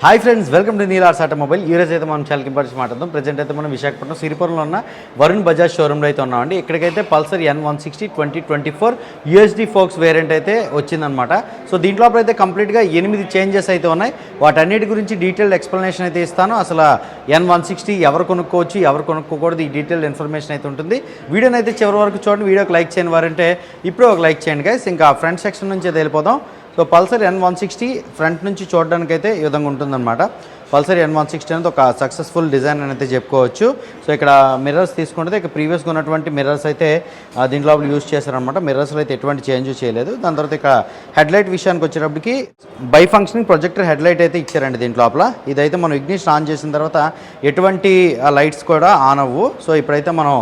Hi friends welcome to Neelars automobile ఈ రోజు అయితే మనం చాలా ఇంపార్టెన్స్ మాట్లాడదాం. ప్రజెంట్ అయితే మనం విశాఖపట్నం సిరిపురంలో ఉన్న వరుణ్ బజాజ్ షోరూంలో అయితే ఉన్నామండి. ఇక్కడికైతే Pulsar N one sixty twenty twenty four USD forks variant అయితే వచ్చిందనమాట సో దీంట్లో అయితే కంప్లీట్గా ఎనిమిది చేంజెస్ అయితే ఉన్నాయి. వాటన్నిటి గురించి డీటెయిల్డ్ ఎక్స్ప్లెనేషన్ అయితే ఇస్తాను. అసలు ఎన్ వన్ సిక్స్టీ ఎవరు కొనుక్కోవచ్చు ఎవరు కొనుక్కోకూడదు ఈ డీటెయిల్డ్ ఇన్ఫర్మేషన్ అయితే ఉంటుంది. వీడియోని అయితే చివరి వరకు చూడండి. వీడియోకి లైక్ చేయని వారంటే ఇప్పుడే ఒక లైక్ చేయండి గైస్ ఇంకా ఫ్రంట్ సెక్షన్ నుంచి అయితే వెళ్ళిపోదాం. So Pulsar N one sixty front నుంచి చూడడానికి అయితే ఈ విధంగా ఉంటుందన్నమాట. పల్సర్ ఎన్ వన్ సిక్స్టీ అనేది ఒక సక్సెస్ఫుల్ డిజైన్ అని అయితే చెప్పుకోవచ్చు. సో ఇక్కడ మిర్రర్స్ తీసుకుంటే ఇక ప్రీవియస్గా ఉన్నటువంటి మిర్రర్స్ అయితే దీంట్లో యూజ్ చేశారనమాట మిర్రర్స్లో అయితే ఎటువంటి చేంజ్ చేయలేదు. దాని తర్వాత ఇక్కడ హెడ్లైట్ విషయానికి వచ్చేటప్పటికి బై ఫంక్షనింగ్ ప్రొజెక్టర్ హెడ్లైట్ అయితే ఇచ్చారండి దీంట్లో లోపల. ఇదైతే మనం ఇగ్నిషన్ ఆన్ చేసిన తర్వాత ఎటువంటి లైట్స్ కూడా ఆన్ అవ్వు. సో ఇప్పుడైతే మనం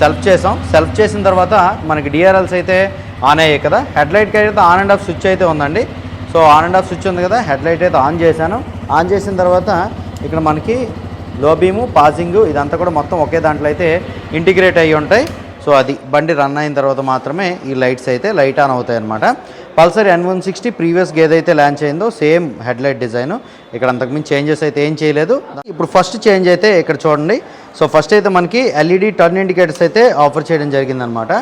సెల్ఫ్ చేసాం. సెల్ఫ్ చేసిన తర్వాత మనకి డిఆర్ఎల్స్ అయితే ఆన్ అయ్యాయి కదా. హెడ్ లైట్కి అయితే ఆన్ అండ్ ఆఫ్ స్విచ్ అయితే ఉందండి. So on and off switch ఉంది కదా హెడ్ లైట్ అయితే ఆన్ చేశాను. ఆన్ చేసిన తర్వాత ఇక్కడ మనకి లో బీము పాసింగ్ ఇదంతా కూడా మొత్తం ఒకే దాంట్లో అయితే ఇంటిగ్రేట్ అయ్యి ఉంటాయి. సో అది బండి రన్ అయిన తర్వాత మాత్రమే ఈ లైట్స్ అయితే లైట్ ఆన్ అవుతాయి అనమాట Pulsar N one sixty previous ఏదైతే లాంచ్ అయిందో సేమ్ హెడ్ లైట్ డిజైన్. ఇక్కడ అంతకుమించి చేంజెస్ అయితే ఏం చేయలేదు. ఇప్పుడు ఫస్ట్ చేంజ్ అయితే ఇక్కడ చూడండి. సో ఫస్ట్ అయితే మనకి ఎల్ఈడి టర్న్ ఇండికేటర్స్ అయితే ఆఫర్ చేయడం జరిగిందనమాట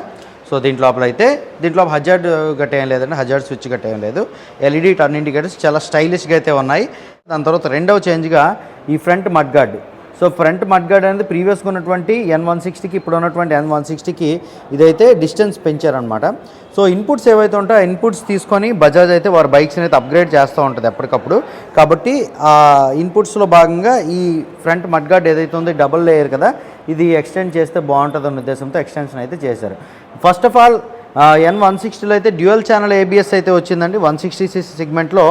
సో దీంట్ లోపల అయితే దీంట్లో హజార్డ్ గట్ట ఏం లేదండి హజార్డ్ స్విచ్ గట్ట ఏం లేదు. ఎల్ఈడి టర్న్ ఇండికేటర్స్ చాలా స్టైలిష్గా అయితే ఉన్నాయి. దాని తర్వాత రెండవ చేంజ్గా ఈ front mudguard so front mudguard అనేది ప్రీవియస్గా ఉన్నటువంటి ఎన్ వన్ సిక్స్టీకి ఇప్పుడు ఉన్నటువంటి ఎన్ వన్ సిక్స్టీకి ఇదైతే డిస్టెన్స్ పెంచారనమాట సో ఇన్పుట్స్ ఏవైతే ఉంటాయో ఇన్పుట్స్ తీసుకొని బజాజ్ అయితే వారి బైక్స్ని అయితే అప్గ్రేడ్ చేస్తూ ఉంటుంది ఎప్పటికప్పుడు. కాబట్టి ఆ ఇన్పుట్స్లో భాగంగా ఈ ఫ్రంట్ మడ్గార్డ్ ఏదైతే ఉందో డబుల్ లేయర్ కదా ఇది ఎక్స్టెండ్ చేస్తే బాగుంటుంది అన్న ఉద్దేశంతో ఎక్స్టెన్షన్ అయితే చేశారు. First of all N one సిక్స్టీలో అయితే డ్యూయల్ ఛానల్ ఏబిఎస్ అయితే వచ్చిందండి. వన్ సిక్స్టీ సిక్స్ సెగ్మెంట్లో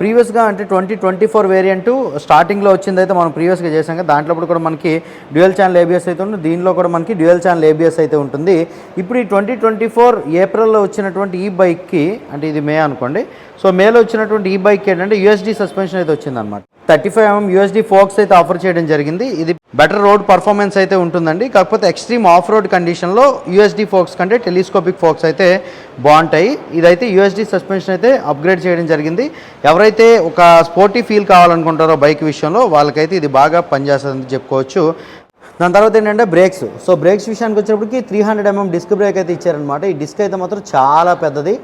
ప్రీవియస్గా అంటే ట్వంటీ ట్వంటీ ఫోర్ వేరియంట్ స్టార్టింగ్లో వచ్చిందైతే మనం ప్రీవియస్గా చేసాం కదా. దాంట్లో కూడా మనకి డ్యూయల్ ఛానల్ ఏబిఎస్ అయితే ఉంటుంది దీనిలో కూడా మనకి డ్యూయల్ ఛానల్ ఏబిఎస్ అయితే ఉంటుంది. ఇప్పుడు ఈ ట్వంటీ ట్వంటీ ఫోర్ ఏప్రిల్లో వచ్చినటువంటి ఈ బైక్కి అంటే ఇది మే అనుకోండి సో మేలో వచ్చినటువంటి ఈ బైక్ ఏంటంటే యూఎస్డి సస్పెన్షన్ అయితే వచ్చిందనమాట thirty five mm USD forks అయితే ఆఫర్ చేయడం జరిగింది. ఇది బెటర్ రోడ్ పర్ఫార్మెన్స్ అయితే ఉంటుందండి. కాకపోతే ఎక్స్ట్రీమ్ ఆఫ్ రోడ్ కండిషన్లో యూఎస్డి ఫోక్స్ కంటే టెలిస్కోపిక్ ఫోక్స్ అయితే బాగుంటాయి. ఇదైతే యూఎస్డి సస్పెన్షన్ అయితే అప్గ్రేడ్ చేయడం జరిగింది. ఎవరైతే ఒక స్పోర్టీ ఫీల్ కావాలనుకుంటారో బైక్ విషయంలో వాళ్ళకైతే ఇది బాగా పనిచేస్తుందని చెప్పుకోవచ్చు. దాని తర్వాత ఏంటంటే బ్రేక్స్ సో బ్రేక్స్ విషయానికి వచ్చినప్పటికి three hundred MM disc brake అయితే ఇచ్చారనమాట ఈ డిస్క్ అయితే మాత్రం చాలా పెద్దది.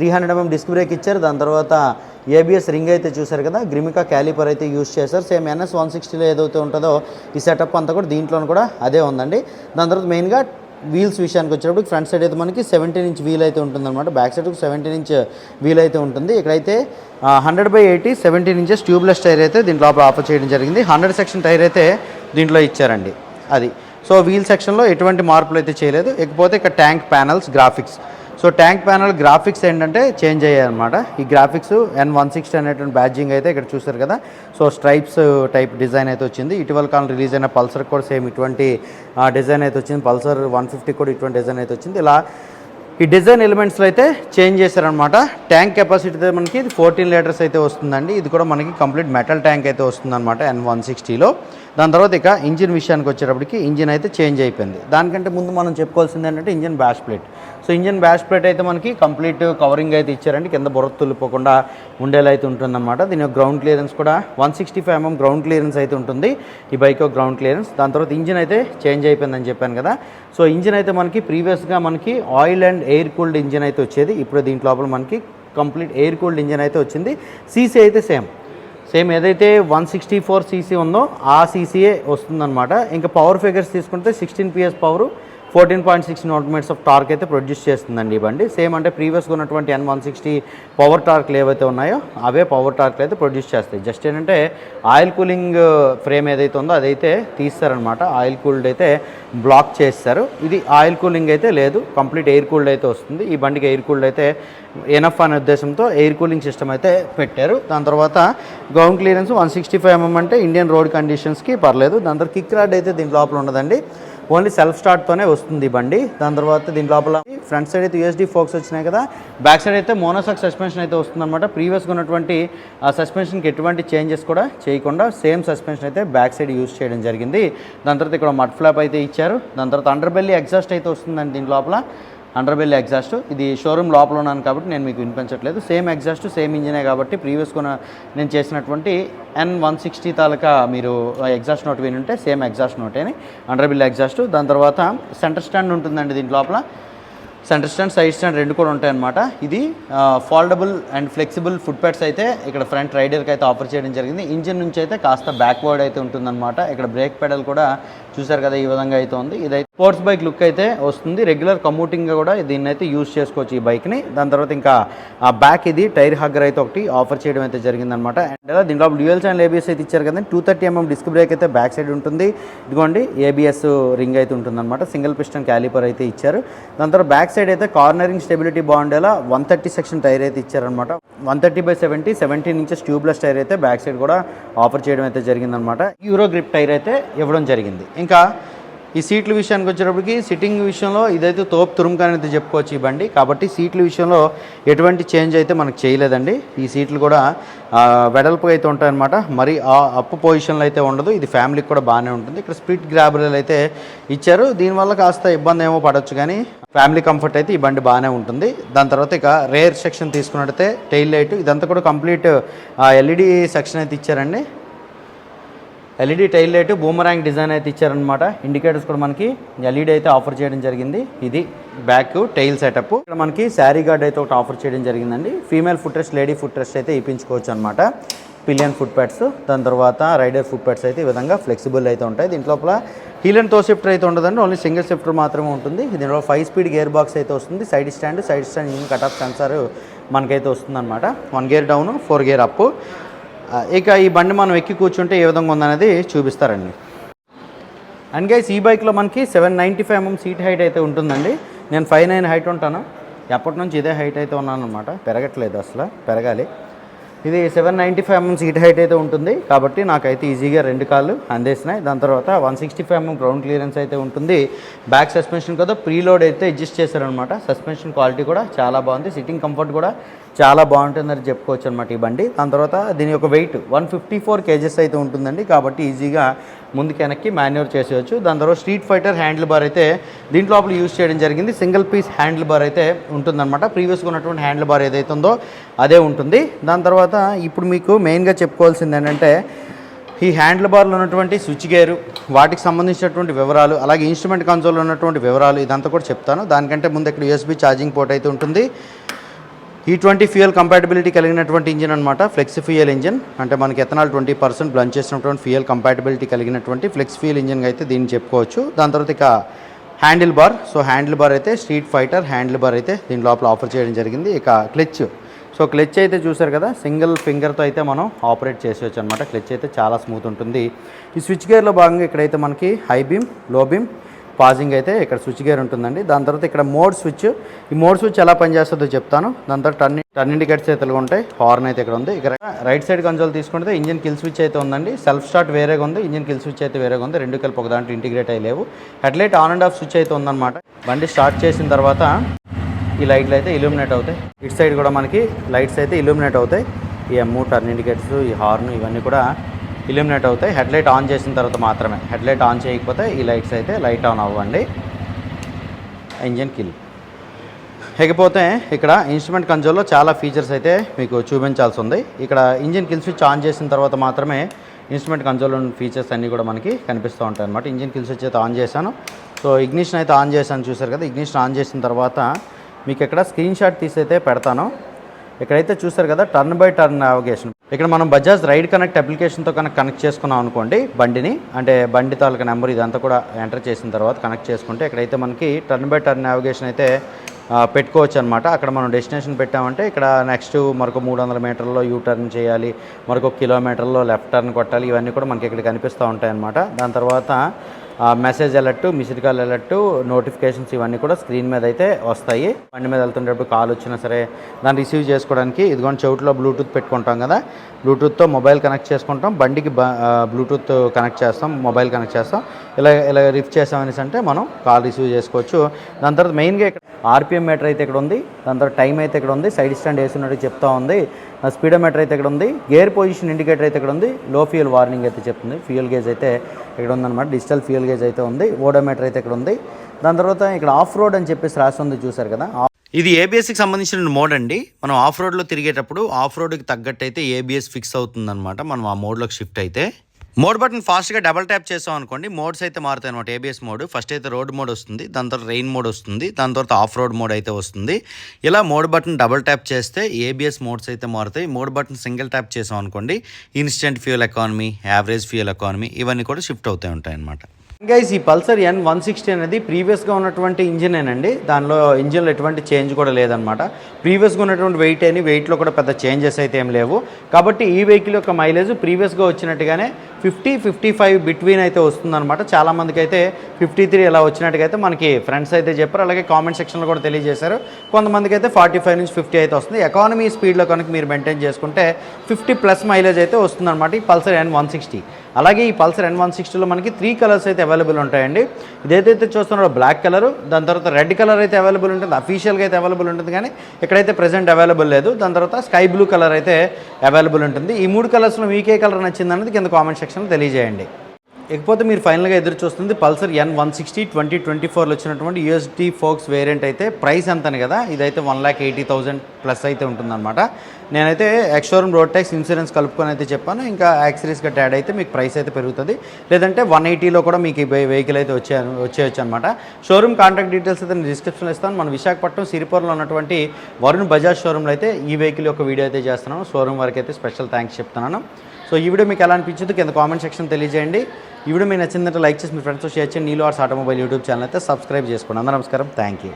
Three hundred MM disc brake ఇచ్చారు. దాని తర్వాత ఏబిఎస్ రింగ్ అయితే చూశారు కదా. గ్రిమికా క్యాలిపర్ అయితే యూస్ చేశారు. సేమ్ ఎన్ఎస్ వన్ సిక్స్టీలో ఏదైతే ఉంటుందో ఈ సెటప్ అంతా కూడా దీంట్లో కూడా అదే ఉందండి. దాని తర్వాత మెయిన్గా వీల్స్ విషయానికి వచ్చేటప్పుడు ఫ్రంట్ సైడ్ అయితే మనకి సెవెంటీన్ ఇంచ్ వీల్ అయితే ఉంటుందన్నమాట. Back side seventeen inch wheel అయితే ఉంటుంది. ఇక్కడైతే hundred by eighty seventeen inches tubeless tyre అయితే దీంట్లో ఆఫర్ చేయడం జరిగింది. హండ్రెడ్ సెక్షన్ టైర్ అయితే దీంట్లో ఇచ్చారండి. అది. సో వీల్ సెక్షన్లో ఎటువంటి మార్పులు అయితే చేయలేదు. ఇకపోతే ఇక tank panels graphics so tank panel graphics ఏంటంటే చేంజ్ అయ్యాయన్నమాట ఈ గ్రాఫిక్స్ ఎన్ వన్ సిక్స్టీ అనేటువంటి బ్యాడ్జింగ్ అయితే ఇక్కడ చూసారు కదా. సో స్ట్రైప్స్ టైప్ డిజైన్ అయితే వచ్చింది. ఇటీవల కాలం రిలీజ్ అయిన పల్సర్ కూడా సేమ్ ఇటువంటి డిజైన్ అయితే వచ్చింది. పల్సర్ వన్ ఫిఫ్టీ కూడా ఇటువంటి డిజైన్ అయితే వచ్చింది. ఇలా ఈ డిజైన్ ఎలిమెంట్స్లో అయితే చేంజ్ చేశారనమాట ట్యాంక్ కెపాసిటీ మనకి ఇది ఫోర్టీన్ లీటర్స్ అయితే వస్తుందండి. ఇది కూడా మనకి కంప్లీట్ మెటల్ ట్యాంక్ అయితే వస్తుందన్నమాట ఎన్ వన్ సిక్స్టీలో దాని తర్వాత ఇక ఇంజిన్ విషయానికి వచ్చేటప్పటికి ఇంజిన్ అయితే చేంజ్ అయిపోయింది. దానికంటే ముందు మనం చెప్పుకోవాల్సింది ఏంటంటే engine bash plate. So engine bash plate అయితే మనకి కంప్లీట్ కవరింగ్ అయితే ఇచ్చారండి. కింద బుర్ర తుల్లిపోకుండా ఉండేలా అయితే ఉంటుందన్నమాట. దీని యొక్క గ్రౌండ్ క్లియరెన్స్ కూడా one sixty five mm ground clearance అయితే ఉంటుంది. ఈ బైక్ యొక్క గ్రౌండ్ క్లియరెన్స్. దాని తర్వాత ఇంజిన్ అయితే చేంజ్ అయిపోయిందని చెప్పాను కదా. సో ఇంజిన్ అయితే మనకి ప్రీవియస్గా మనకి oil and air cooled engine అయితే వచ్చేది. ఇప్పుడు దీంట్ లోపల మనకి కంప్లీట్ ఎయిర్ కూల్డ్ ఇంజిన్ అయితే వచ్చింది. సీసీ అయితే సేమ్. సేమ్ ఏదైతే వన్ సిక్స్టీ ఫోర్ సీసీ ఉందో ఆ సీసీఏ వస్తుందన్నమాట. ఇంకా పవర్ ఫిగర్స్ తీసుకుంటే sixteen PS power fourteen point six minutes of torque అయితే ప్రొడ్యూస్ చేస్తుందండి ఈ బండి. సేమ్ అంటే ప్రీవియస్గా ఉన్నటువంటి ఎన్ వన్ సిక్స్టీ పవర్ టార్క్లు ఏవైతే ఉన్నాయో అవే పవర్ టార్క్లు అయితే ప్రొడ్యూస్ చేస్తాయి. జస్ట్ ఏంటంటే ఆయిల్ కూలింగ్ ఫ్రేమ్ ఏదైతే ఉందో అదైతే తీస్తారనమాట ఆయిల్ కూల్డ్ అయితే బ్లాక్ చేస్తారు. ఇది ఆయిల్ కూలింగ్ అయితే లేదు. కంప్లీట్ ఎయిర్ కూల్డ్ అయితే వస్తుంది. ఈ బండికి ఎయిర్ కూల్డ్ అయితే ఎనఫ్ అనే ఉద్దేశంతో ఎయిర్ కూలింగ్ సిస్టమ్ అయితే పెట్టారు. దాని తర్వాత ground clearance one sixty five mm అంటే ఇండియన్ రోడ్ కండిషన్స్కి పర్లేదు. దాని తర్వాత కిక్ రాడ్ అయితే దీని లోపల ఉండదండి. ఓన్లీ సెల్ఫ్ స్టార్ట్తోనే వస్తుంది ఈ బండి. దాని తర్వాత దీని లోపల ఫ్రంట్ సైడ్ అయితే యూఎస్డి ఫోక్స్ వచ్చినాయి కదా. బ్యాక్ సైడ్ అయితే మోనోసాక్ సస్పెన్షన్ అయితే వస్తుందన్నమాట. ప్రీవియస్గా ఉన్నటువంటి ఆ సస్పెన్షన్కి ఎటువంటి చేంజెస్ కూడా చేయకుండా సేమ్ సస్పెన్షన్ అయితే బ్యాక్ సైడ్ యూస్ చేయడం జరిగింది. దాని తర్వాత ఇక్కడ మడ్ ఫ్లాప్ అయితే ఇచ్చారు. దాని తర్వాత అండర్ బెల్లి ఎగ్జాస్ట్ అయితే వస్తుందండి దీని లోపల. అండర్ ఎగ్జాస్ట్ ఇది షోరూమ్ లోపల ఉన్నాను కాబట్టి నేను మీకు వినిపించట్లేదు. సేమ్ ఎగ్జాస్ట్ సేమ్ ఇంజినే కాబట్టి ప్రీవియస్ కొన నేను చేసినటువంటి ఎన్ వన్ సిక్స్టీ తాలూకా మీరు ఎగ్జాస్ట్ నోట్ విని ఉంటే సేమ్ ఎగ్జాస్ట్ నోటేని అండర్ బిల్ ఎగ్జాస్ట్ దాని తర్వాత సెంటర్ స్టాండ్ ఉంటుందండి దీని లోపల. సెంటర్ స్టాండ్ సైడ్ స్టాండ్ రెండు కూడా ఉంటాయన్నమాట. ఇది foldable and flexible foot pads అయితే ఇక్కడ ఫ్రంట్ రైడర్కి అయితే ఆఫర్ చేయడం జరిగింది. ఇంజిన్ నుంచి అయితే కాస్త బ్యాక్వర్డ్ అయితే ఉంటుందన్నమాట. ఇక్కడ బ్రేక్ పెడల్ కూడా చూసారు కదా ఈ విధంగా అయితే ఉంది. ఇదైతే స్పోర్ట్స్ బైక్ లుక్ అయితే వస్తుంది. రెగ్యులర్ కమ్యూటింగ్గా కూడా దీన్ని అయితే యూస్ చేసుకోవచ్చు ఈ బైక్ని దాని తర్వాత ఇంకా ఆ బ్యాక్ ఇది టైర్ హగ్గర్ అయితే ఒకటి ఆఫర్ చేయడం అయితే జరిగిందనమాట. అండ్ అలా దీంట్లో డ్యూయల్ ఛానల్ ఏబిఎస్ అయితే ఇచ్చారు కదండి. Two thirty mm disc brake అయితే బ్యాక్ సైడ్ ఉంటుంది. ఇదిగోండి ఏబిఎస్ రింగ్ అయితే ఉంటుందన్నమాట. సింగిల్ పిస్టన్ క్యాలిపర్ అయితే ఇచ్చారు. దాని తర్వాత బ్యాక్ సైడ్ అయితే కార్నరింగ్ స్టెబిలిటీ బాగుండేలా వన్ థర్టీ సెక్షన్ టైర్ అయితే ఇచ్చారనమాట one thirty by seventy seventeen inches tubeless tyre అయితే బ్యాక్ సైడ్ కూడా ఆఫర్ చేయడం అయితే జరిగిందనమాట యూరో గ్రిప్ టైర్ అయితే ఇవ్వడం జరిగింది. ఇంకా ఈ సీట్ల విషయానికి వచ్చేటప్పటికి సిట్టింగ్ విషయంలో ఇదైతే తోపు తురుముకాని అనేది చెప్పుకోవచ్చు ఈ బండి. కాబట్టి సీట్ల విషయంలో ఎటువంటి చేంజ్ అయితే మనకు చేయలేదండి. ఈ సీట్లు కూడా వెడల్పుగా అయితే ఉంటాయన్నమాట. మరి ఆ అప్పు పొజిషన్లో అయితే ఉండదు. ఇది ఫ్యామిలీకి కూడా బాగానే ఉంటుంది. ఇక్కడ స్ప్లిట్ గ్రాబులర్ అయితే ఇచ్చారు. దీనివల్ల కాస్త ఇబ్బంది ఏమో పడవచ్చు కానీ ఫ్యామిలీ కంఫర్ట్ అయితే ఈ బండి బాగానే ఉంటుంది. దాని తర్వాత ఇక రేర్ సెక్షన్ తీసుకున్నట్టయితే టైల్ లైట్ ఇదంతా కూడా కంప్లీట్ ఎల్ఈడి సెక్షన్ అయితే ఇచ్చారండి. LED tail light boomerang design అయితే ఇచ్చారనమాట ఇండికేటర్స్ కూడా మనకి ఎల్ఈడి అయితే ఆఫర్ చేయడం జరిగింది. ఇది బ్యాక్ టైల్ సెటప్. ఇక్కడ మనకి శారీ గార్డ్ అయితే ఒకటి ఆఫర్ చేయడం జరిగిందండి. Female foot rest lady foot rest అయితే ఇప్పించుకోవచ్చు అనమాట పిలియన్ ఫుట్ ప్యాడ్స్ దాని తర్వాత రైడర్ ఫుట్ ప్యాడ్స్ అయితే ఈ విధంగా ఫ్లెక్సిబుల్ అయితే ఉంటాయి. దీంట్లో హీల్ అండ్తో షిఫ్టర్ అయితే ఉండదండి. ఓన్లీ సింగిల్ షిఫ్టర్ మాత్రమే ఉంటుంది. దీనిలో ఫైవ్ స్పీడ్ గేర్ బాక్స్ అయితే వస్తుంది. Side stand side stand cut off sensor మనకైతే వస్తుందన్నమాట. One gear down four gear up ఇక ఈ బండి మనం ఎక్కి కూర్చుంటే ఏ విధంగా ఉందనేది చూపిస్తారండి. అండ్ గైస్ ఈ బైక్లో మనకి seven ninety five mm seat height అయితే ఉంటుందండి. నేను ఫైవ్ నైన్ హైట్ ఉంటాను. ఎప్పటి నుంచి ఇదే హైట్ అయితే ఉన్నాను అనమాట పెరగట్లేదు అసలు పెరగాలి. ఇది seven ninety five mm seat height అయితే ఉంటుంది. కాబట్టి నాకైతే ఈజీగా రెండు కాళ్ళు అందేసినాయి. దాని తర్వాత one sixty five mm ground clearance అయితే ఉంటుంది. బ్యాక్ సస్పెన్షన్ కదా ప్రీలోడ్ అయితే అడ్జస్ట్ చేశారనమాట సస్పెన్షన్ క్వాలిటీ కూడా చాలా బాగుంది. సిట్టింగ్ కంఫర్ట్ కూడా చాలా బాగుంటుందని చెప్పుకోవచ్చు అనమాట ఈ బండి. దాని తర్వాత దీని యొక్క weight one fifty four kgs అయితే ఉంటుందండి. కాబట్టి ఈజీగా ముందుకు వెనక్కి మాన్యూర్ చేసేయచ్చు. దాని తర్వాత స్ట్రీట్ ఫైటర్ హ్యాండిల్ బార్ అయితే దీంట్లో లోపల యూజ్ చేయడం జరిగింది. సింగిల్ పీస్ హ్యాండిల్ బార్ అయితే ఉంటుందన్నమాట. ప్రీవియస్గా ఉన్నటువంటి హ్యాండిల్ బార్ ఏదైతే ఉందో అదే ఉంటుంది. దాని తర్వాత ఇప్పుడు మీకు మెయిన్గా చెప్పుకోవాల్సింది ఏంటంటే ఈ హ్యాండిల్ బార్లో ఉన్నటువంటి స్విచ్ గేరు వాటికి సంబంధించినటువంటి వివరాలు అలాగే ఇన్స్ట్రుమెంట్ కన్సోల్లో ఉన్నటువంటి వివరాలు ఇదంతా కూడా చెప్తాను. దానికంటే ముందు ఇక్కడ యూఎస్బీ ఛార్జింగ్ పోర్ట్ అయితే ఉంటుంది. ఈ ట్వంటీ ఫ్యూయల్ కంపాటబిలిటీ కలిగినటువంటి ఇంజిన్ అనమాట ఫ్లెక్స్ ఫ్యూయల్ ఇంజిన్ అంటే మనకి ఎథనాల్ ట్వంటీ పర్సెంట్ బ్లంచ్ చేసినటువంటి ఫ్యూయల్ కంపాటబిలిటీ కలిగినటువంటి ఫ్లెక్స్ ఫ్యూయల్ ఇంజిన్ అయితే దీన్ని చెప్పుకోవచ్చు. దాని తర్వాత ఇక handle bar so handle bar అయితే స్ట్రీట్ ఫైటర్ హ్యాండిల్ బార్ అయితే దీని లోపల ఆఫర్ చేయడం జరిగింది. ఇక క్లచ్ సో క్లచ్ అయితే చూసారు కదా సింగిల్ ఫింగర్తో అయితే మనం ఆపరేట్ చేసేవచ్చు అనమాట క్లచ్ అయితే చాలా స్మూత్ ఉంటుంది. ఈ స్విచ్ గేర్లో భాగంగా ఇక్కడైతే మనకి హై బీమ్లో బీమ్ పాజింగ్ అయితే ఇక్కడ స్విచ్ గేర్ ఉంటుందండి. దాని తర్వాత ఇక్కడ మోడ్ స్విచ్. ఈ మోడ్ స్విచ్ ఎలా పనిచేస్తుందో చెప్తాను. దాని తర్వాత టర్న్ టర్న్ ఇండికేటర్స్ అయితే ఉంటాయి. హార్న్ అయితే ఇక్కడ ఉంది. ఇక్కడ రైట్ సైడ్ కన్సోల్ తీసుకుంటే ఇంజిన్ కిల్ స్విచ్ అయితే ఉందండి. సెల్ఫ్ స్టార్ట్ వేరేగా ఉంది. ఇంజిన్ కిల్ స్విచ్ అయితే వేరేగా ఉంది. రెండు కలిపి ఒక దాంట్లో integrate అయ్యలేవు headlight on and off switch అయితే ఉందన్నమాట. బండి స్టార్ట్ చేసిన తర్వాత ఈ లైట్లు అయితే ఇల్యూమినేట్ అవుతాయి. ఇటు సైడ్ కూడా మనకి లైట్స్ అయితే ఇల్యూమినేట్ అవుతాయి. ఈ ఎమ్ము టర్న్ ఇండికేటర్స్ ఈ హార్న్ ఇవన్నీ కూడా ఇల్యూమినేట్ అవుతాయి. హెడ్లైట్ ఆన్ చేసిన తర్వాత మాత్రమే. హెడ్లైట్ ఆన్ చేయకపోతే ఈ లైట్స్ అయితే లైట్ ఆన్ అవ్వండి. Engine kill. ఇకపోతే ఇక్కడ ఇన్స్ట్రుమెంట్ కంజోల్లో చాలా ఫీచర్స్ అయితే మీకు చూపించాల్సి ఉంది ఇక్కడ ఇంజిన్ కిల్ స్విచ్ ఆన్ చేసిన తర్వాత మాత్రమే ఇన్స్ట్రుమెంట్ కన్సోల్ ఫీచర్స్ అన్నీ కూడా మనకి కనిపిస్తూ ఉంటాయి అనమాట ఇంజిన్ కిల్ స్విచ్ అయితే ఆన్ చేశాను. సో ఇగ్నిషన్ అయితే ఆన్ చేశాను. చూసారు కదా ఇగ్నిషన్ ఆన్ చేసిన తర్వాత మీకు ఇక్కడ స్క్రీన్ షాట్ తీసి అయితే పెడతాను. ఇక్కడైతే చూసారు కదా టర్న్ బై టర్న్ నావిగేషన్. ఇక్కడ మనం బజాజ్ రైడ్ కనెక్ట్ అప్లికేషన్తో కనుక కనెక్ట్ చేసుకున్నాం అనుకోండి బండిని అంటే బండి తాలూకా నెంబర్ ఇదంతా కూడా ఎంటర్ చేసిన తర్వాత కనెక్ట్ చేసుకుంటే ఇక్కడైతే మనకి టర్న్ బై టర్న్ నావిగేషన్ అయితే పెట్టుకోవచ్చు అనమాట అక్కడ మనం డెస్టినేషన్ పెట్టామంటే ఇక్కడ నెక్స్ట్ మరొక మూడు వందల మీటర్లో యూ టర్న్ చేయాలి మరొక కిలోమీటర్లో లెఫ్ట్ టర్న్ కొట్టాలి ఇవన్నీ కూడా మనకి ఇక్కడ కనిపిస్తూ ఉంటాయి అనమాట దాని తర్వాత message alert missed call alert notifications ఇవన్నీ కూడా స్క్రీన్ మీద అయితే వస్తాయి. బండి మీద వెళ్తుండేటప్పుడు కాల్ వచ్చినా సరే దాన్ని రిసీవ్ చేసుకోవడానికి ఇదిగోండి చెవిట్లో బ్లూటూత్ పెట్టుకుంటాం కదా బ్లూటూత్తో మొబైల్ కనెక్ట్ చేసుకుంటాం బండికి బ్లూటూత్ కనెక్ట్ చేస్తాం మొబైల్ కనెక్ట్ చేస్తాం. ఇలా ఇలా రిఫ్ చేసామనేసి అంటే మనం కాల్ రిసీవ్ చేసుకోవచ్చు. దాని తర్వాత మెయిన్గా ఇక్కడ ఆర్పిఎం మీటర్ అయితే ఇక్కడ ఉంది. దాని తర్వాత టైం అయితే ఇక్కడ ఉంది. సైడ్ స్టాండ్ వేసినట్టు చెప్తా ఉంది. స్పీడోమీటర్ అయితే ఇక్కడ ఉంది. గేర్ పొజిషన్ ఇండికేటర్ అయితే ఇక్కడ ఉంది. లో ఫ్యూయల్ వార్నింగ్ అయితే చెప్తుంది. ఫ్యూయల్ గేజ్ అయితే ఇక్కడ ఉందన్నమాట. డిజిటల్ ఫ్యూయల్ గేజ్ అయితే ఉంది. ఓడోమీటర్ అయితే ఇక్కడ ఉంది. దాని తర్వాత ఇక్కడ ఆఫ్ రోడ్ అని చెప్పేసి రాసి ఉంది చూసారు కదా. ఇది ఏబిఎస్కి సంబంధించిన మోడ్ అండి. మనం ఆఫ్ రోడ్లో తిరిగేటప్పుడు ఆఫ్ రోడ్కి తగ్గట్టు అయితే ఏబిఎస్ ఫిక్స్ అవుతుందన్నమాట. మనం ఆ మోడ్లోకి షిఫ్ట్ అయితే. మోడ్ బటన్ ఫాస్ట్గా డబల్ ట్యాప్ చేసాం అనుకోండి మోడ్స్ అయితే మారుతాయి అనమాట ఏబిఎస్ మోడ్ ఫస్ట్ అయితే రోడ్ మోడ్ వస్తుంది దాని తర్వాత రెయిన్ మోడ్ వస్తుంది దాని తర్వాత ఆఫ్ రోడ్ మోడ్ అయితే వస్తుంది. ఇలా మోడ్ బటన్ డబల్ ట్యాప్ చేస్తే ఏబిఎస్ మోడ్స్ అయితే మారుతాయి. మోడ్ బటన్ సింగిల్ ట్యాప్ చేసాం అనుకోండి instant fuel economy average fuel economy ఇవన్నీ కూడా షిఫ్ట్ అవుతాయి ఉంటాయి అనమాట గైస్ ఈ పల్సర్ ఎన్ వన్ సిక్స్టీ అనేది ప్రీవియస్గా ఉన్నటువంటి ఇంజినేనండి దానిలో ఇంజిన్లో ఎటువంటి చేంజ్ కూడా లేదనమాట ప్రీవియస్గా ఉన్నటువంటి వెయిట్ అని వెయిట్లో కూడా పెద్ద చేంజెస్ అయితే ఏం లేవు. కాబట్టి ఈ వెహికల్ యొక్క మైలేజ్ ప్రీవియస్గా వచ్చినట్టుగానే ఫిఫ్టీ ఫిఫ్టీ ఫైవ్ బిట్వీన్ అయితే వస్తుందన్నమాట. చాలామందికి అయితే ఫిఫ్టీ త్రీ ఇలా వచ్చినట్టుగా అయితే మనకి ఫ్రెండ్స్ అయితే చెప్పారు. అలాగే కామెంట్ సెక్షన్లో కూడా తెలియజేశారు. కొంతమందికి అయితే ఫార్టీ ఫైవ్ నుంచి ఫిఫ్టీ అయితే వస్తుంది. ఎకానమీ స్పీడ్లో కనుక మీరు మెయింటైన్ చేసుకుంటే ఫిఫ్టీ ప్లస్ మైలేజ్ అయితే వస్తుందన్నమాట ఈ పల్సర్ ఎన్ వన్ సిక్స్టీ అలాగే ఈ పల్సర్ ఎన్ వన్ సిక్స్టీలో మనకి త్రీ కలర్స్ అయితే అవైలబుల్ ఉంటాయండి. ఇదైతే చూస్తున్నారో బ్లాక్ కలర్ దాని తర్వాత రెడ్ కలర్ అయితే అవైలబుల్ ఉంటుంది. అఫీషియల్గా అయితే అవైలబుల్ ఉంటుంది కానీ ఇక్కడైతే ప్రెసెంట్ అవైలబుల్ లేదు. దాని తర్వాత స్కై బ్లూ కలర్ అయితే అవైలబుల్ ఉంటుంది. ఈ మూడు కలర్స్లో మీకే కలర్ నచ్చింది అనేది కింద కామెంట్ సెక్షన్లో తెలియజేయండి. ఇకపోతే మీరు ఫైనల్గా ఎదురు చూస్తుంది Pulsar N one sixty twenty twenty ఫోర్లో వచ్చినటువంటి యూఎస్డి ఫోక్స్ వేరియంట్ అయితే ప్రైస్ ఎంతని కదా? ఇదైతే one lakh eighty thousand plus అయితే ఉంటుందన్నమాట. నేనైతే ఎక్స్షోరూమ్ రోడ్ ట్యాక్స్ ఇన్సూరెన్స్ కలుపుకొని అయితే చెప్పాను. ఇంకా యాక్సరీస్గా గట్ట యాడ్ అయితే మీకు ప్రైస్ అయితే పెరుగుతుంది. లేదంటే వన్ ఎయిటీలో కూడా మీకు వెహికల్ అయితే వచ్చే వచ్చేయచ్చు అనమాట షోరూమ్ కాంటాక్ట్ డీటెయిల్స్ అయితే నేను డిస్క్రిప్షన్లో ఇస్తాను. మన విశాఖపట్నం సిరిపూర్లో ఉన్నటువంటి వరుణ్ బజాజ్ షోరూమ్లో అయితే ఈ వెహికల్ యొక్క వీడియో అయితే చేస్తున్నాను. షోరూమ్ వరకు అయితే స్పెషల్ థ్యాంక్స్ చెప్తున్నాను. సో ఈ వీడియో మీకు ఎలా అనిపించిందో కింద కామెంట్ సెక్షన్ తెలియజేయండి. ఈ వీడియో మీకు నచ్చిందంటే లైక్ చేసి మీ ఫ్రెండ్స్తో షేర్ చేయండి. నీలో ఆర్స్ ఆటోమొబైల్ యూట్యూబ్ ఛానల్ అయితే సబ్స్క్రైబ్ చేసుకోండి. అందరూ నమస్కారం. థ్యాంక్ యూ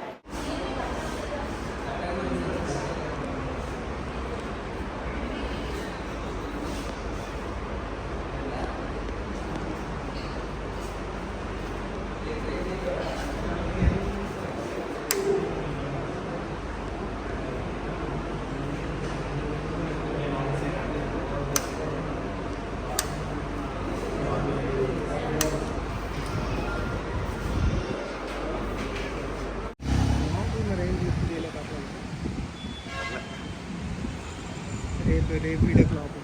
రేపు రేపు వీడియోకి లోపల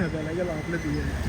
అది అలాగే లోపల తీయాలి